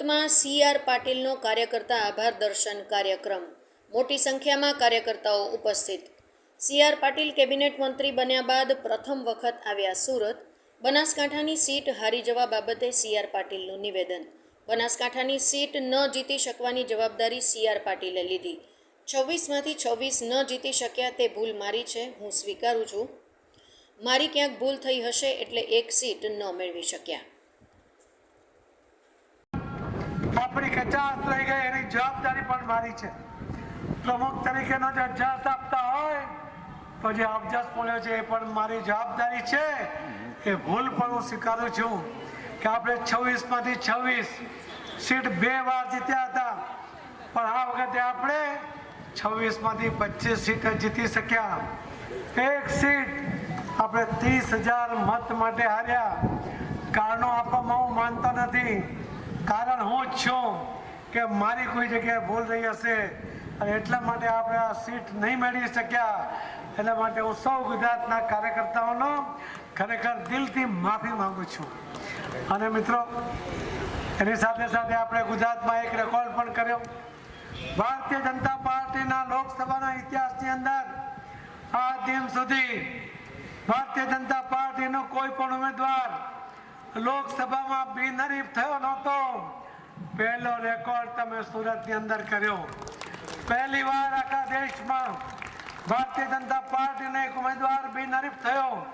સુરતમાં C R પાટીલનો કાર્યકર્તા આભાર દર્શન કાર્યક્રમ. મોટી સંખ્યામાં કાર્યકર્તાઓ ઉપસ્થિત. સી આર પાટીલ કેબિનેટ મંત્રી બન્યા બાદ પ્રથમ વખત આવ્યા સુરત. બનાસકાંઠાની સીટ હારી જવા બાબતે સી આર પાટીલનું નિવેદન. બનાસકાંઠાની સીટ ન જીતી શકવાની જવાબદારી સી આર પાટીલે લીધી. છવ્વીસમાંથી છવ્વીસ ન જીતી શક્યા તે ભૂલ મારી છે, હું સ્વીકારું છું. મારી ક્યાંક ભૂલ થઈ હશે એટલે એક સીટ ન મેળવી શક્યા. આપણી કચાસ રહી ગઈ, એની જવાબદારી પણ મારી છે. પ્રમુખ તરીકેનો જે અભ્યાસ આપતા હોય તો જે અભ્યાસ મળ્યો છે એ પણ મારી જવાબદારી છે. એ ભૂલ પણ હું સ્વીકારું છું કે આપણે છવ્વીસમાંથી છવ્વીસ સીટ બે વાર જીત્યા હતા. પણ આ વખતે આપણે છવ્વીસમાંથી પચીસ સીટ જીતી શક્યા. એક સીટ આપણે ત્રીસ હજાર મત માટે હાર્યા. કારણો આપવામાં હું માનતો નથી. કારણ હું જ છું કે મારી કોઈ જગ્યાએ ભૂલ રહી હશે અને એટલા માટે આપણે આ સીટ નહીં મેળવી શક્યા. એટલા માટે હું સૌ ગુજરાતના કાર્યકર્તાઓનો ખરેખર દિલથી માફી માંગુ છું. અને મિત્રો, એની સાથે સાથે આપણે ગુજરાતમાં એક રેકોર્ડ પણ કર્યો. ભારતીય જનતા પાર્ટીના લોકસભાના ઇતિહાસની અંદર આ દિન સુધી ભારતીય જનતા પાર્ટીનો કોઈ પણ ઉમેદવાર લોકસભામાં બિનહરીફ થયો નહોતો. પહેલો રેકોર્ડ તમે સુરતની અંદર કર્યો. પહેલી વાર આખા દેશમાં ભારતીય જનતા પાર્ટીનો એક ઉમેદવાર બિનહરીફ થયો.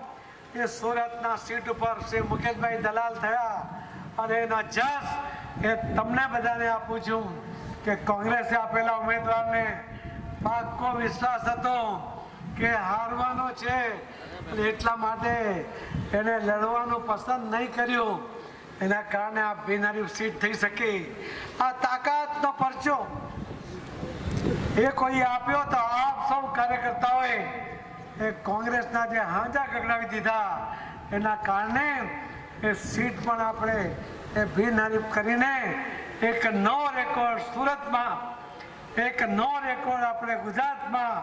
એ સુરતના સીટ ઉપર શ્રી મુકેશભાઈ દલાલ થયા અને એનો જસ એ તમને બધાને આપું છું કે કોંગ્રેસે આપેલા ઉમેદવારને પાક્કો વિશ્વાસ હતો. કે હારવાનો છે. એટલા માટે એને લડવાનું પસંદ નહીં કર્યું. એના કારણે આ બિનહરીફ સીટ થઈ શકી. આ તાકાતનો પરચો એ કોઈ આપ્યો તો આપ સૌ કાર્યકર્તાઓએ એ કોંગ્રેસના જે હાંજા ગગડાવી દીધા. એના કારણે એ સીટ પણ આપણે એ બિનહરીફ કરીને એક નવો રેકોર્ડ સુરતમાં, એક નવો રેકોર્ડ આપણે ગુજરાતમાં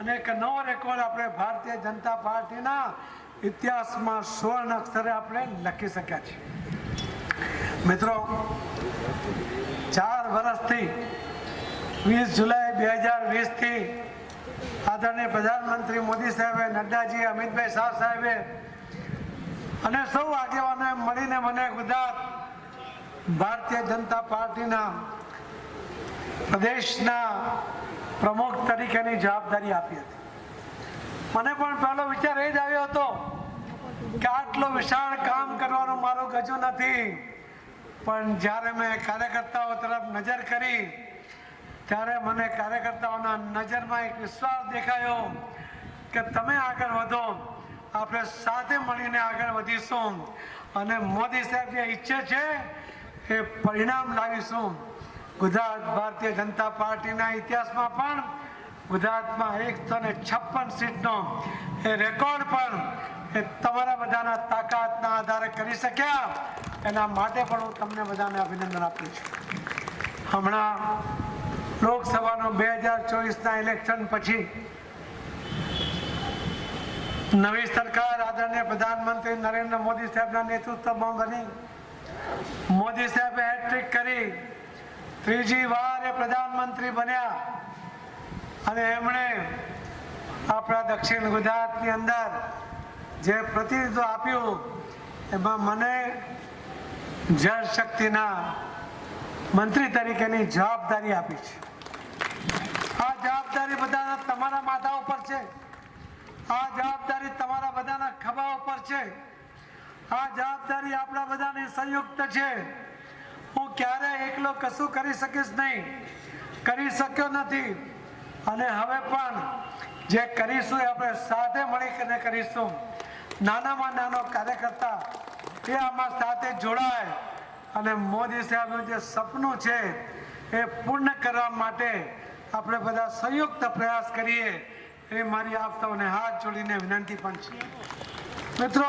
અને એક નવો રેકોર્ડ આપણે ભારતીય જનતા પાર્ટીના ઇતિહાસમાં સુવર્ણ અક્ષરે આપણે લખી શક્યા છીએ. મિત્રો, ચાર વર્ષથી વીસ જુલાઈ બે હજાર વીસથી આદરણીય પ્રધાનમંત્રી મોદી સાહેબે, નડ્ડાજી, અમિતભાઈ શાહ સાહેબે અને સૌ આગેવાનોએ મળીને મને ગુજરાત ભારતીય જનતા પાર્ટીના પ્રદેશના પ્રમુખ તરીકેની જવાબદારી આપી હતી. મને પણ પહેલો વિચાર એ જ આવ્યો હતો કે આટલો વિશાળ કામ કરવાનો મારો ગજુ નથી. પણ જ્યારે મેં કાર્યકર્તાઓ તરફ નજર કરી, ત્યારે મને કાર્યકર્તાઓના નજરમાં એક વિશ્વાસ દેખાયો કે તમે આગળ વધો, આપણે સાથે મળીને આગળ વધીશું. અને મોદી સાહેબ જે ઈચ્છે છે, એ પરિણામ લાવીશું. ગુજરાત ભારતીય જનતા પાર્ટીના ઇતિહાસમાં પણ ગુજરાતમાં એકસો ને છપ્પન સીટનો એ રેકોર્ડ પણ એ તમારા બધાના તાકાતના આધારે કરી શક્યા. એના માટે પણ હું તમને બધાને અભિનંદન આપું છું. હમણાં લોકસભાનો બે હજાર ચોવીસના ઇલેક્શન પછી નવી સરકાર આદરણીય પ્રધાનમંત્રી નરેન્દ્ર મોદી સાહેબના નેતૃત્વમાં બની મોદી સાહેબે હેટ્રિક કરી ત્રીજી વાર એ પ્રધાનમંત્રી બન્યા અને એમણે આપણા દક્ષિણ ગુજરાતની અંદર જે પ્રતિનિધિત્વ આપ્યું, એમાં મને જળ શક્તિના મંત્રી તરીકેની જવાબદારી આપી છે. આ જવાબદારી બધાના તમારા માથા ઉપર છે. આ જવાબદારી તમારા બધાના ખભા ઉપર છે. આ જવાબદારી આપણા બધાની સંયુક્ત છે. હું ક્યારે એકલો કશું કરી શકીશ નહીં. કરી શક્યો નથી. અને હવે પણ જે કરીશું એ આપણે સાથે મળીને કરીશું. નાનામાં નાનો કાર્યકર્તા એ આમાં સાથે જોડાય. અને મોદી સાહેબનું જે સપનું છે એ પૂર્ણ કરવા માટે આપણે બધા સંયુક્ત પ્રયાસ કરીએ. એ મારી આપ સૌને હાથ જોડીને વિનંતી પણ છે. મિત્રો